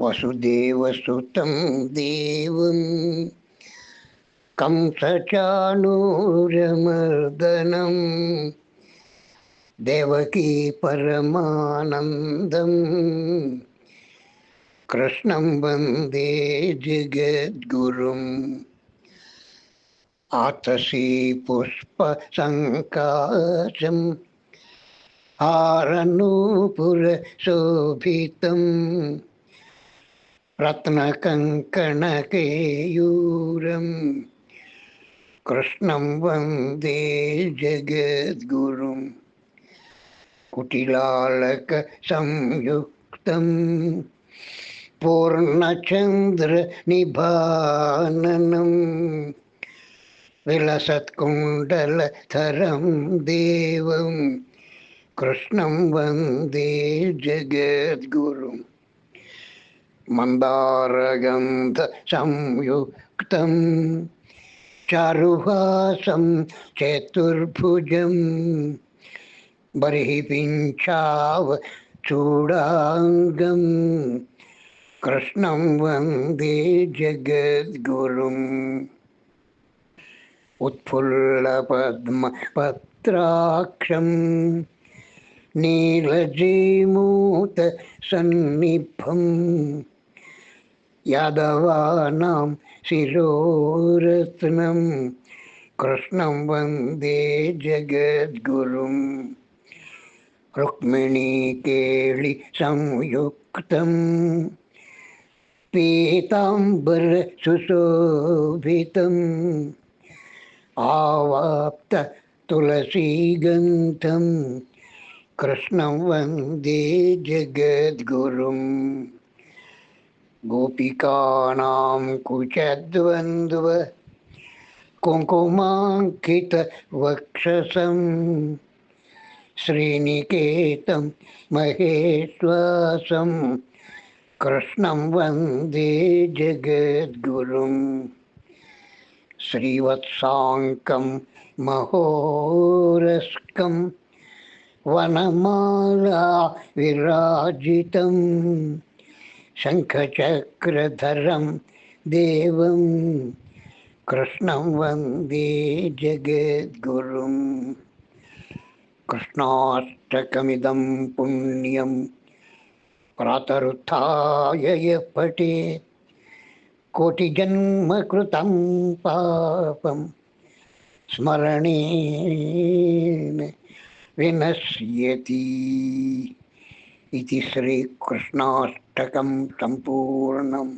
वसुदेवसुतं देवं। कंसचाणूरमर्दनं देवकी परमानन्दं। कृष्णं वंदे जगद्गुरुम्। आतसी पुष्पसङ्काशम् हारनूपुरशोभितं रत्नकङ्कणकेयूरं कृष्णं वन्दे जगद्गुरुं कुटिलालकसंयुक्तं पूर्णचन्द्रनिभाननं विलसत्कुण्डलधरं देवं कृष्णं वन्दे जगद्गुरुं मन्दारगन्धसंयुक्तं चारुहासं चतुर्भुजं बर्हिपिञ्चाव चूडाङ्गं कृष्णं वन्दे जगद्गुरुम् उत्फुल्लपद्मपत्राक्षं नीलजीमूतसन्निभं यादवानां शिरोरत्नं कृष्णं वन्दे जगद्गुरुम् रुक्मिणीकेळिसंयुक्तं पीताम्बरसुशोभितम् आवाप्त तुलसीगन्धं कृष्णं वन्दे जगद्गुरुम् गोपिकानां कुचद्वन्द्व कुङ्कुमाङ्कितवक्षसं श्रीनिकेतं महेश्वासं कृष्णं वन्दे जगद्गुरुम् श्रीवत्साङ्कं महोरस्कं वनमाला विराजितं शङ्खचक्रधरं देवं कृष्णं वंदे जगद्गुरुम् कृष्णाष्टकमिदं पुण्यं प्रातरुत्थाय यः पठेत् कोटिजन्मकृतं पापं स्मरणेन विनश्यति। इति श्रीकृष्णाष्टकं सम्पूर्णम्।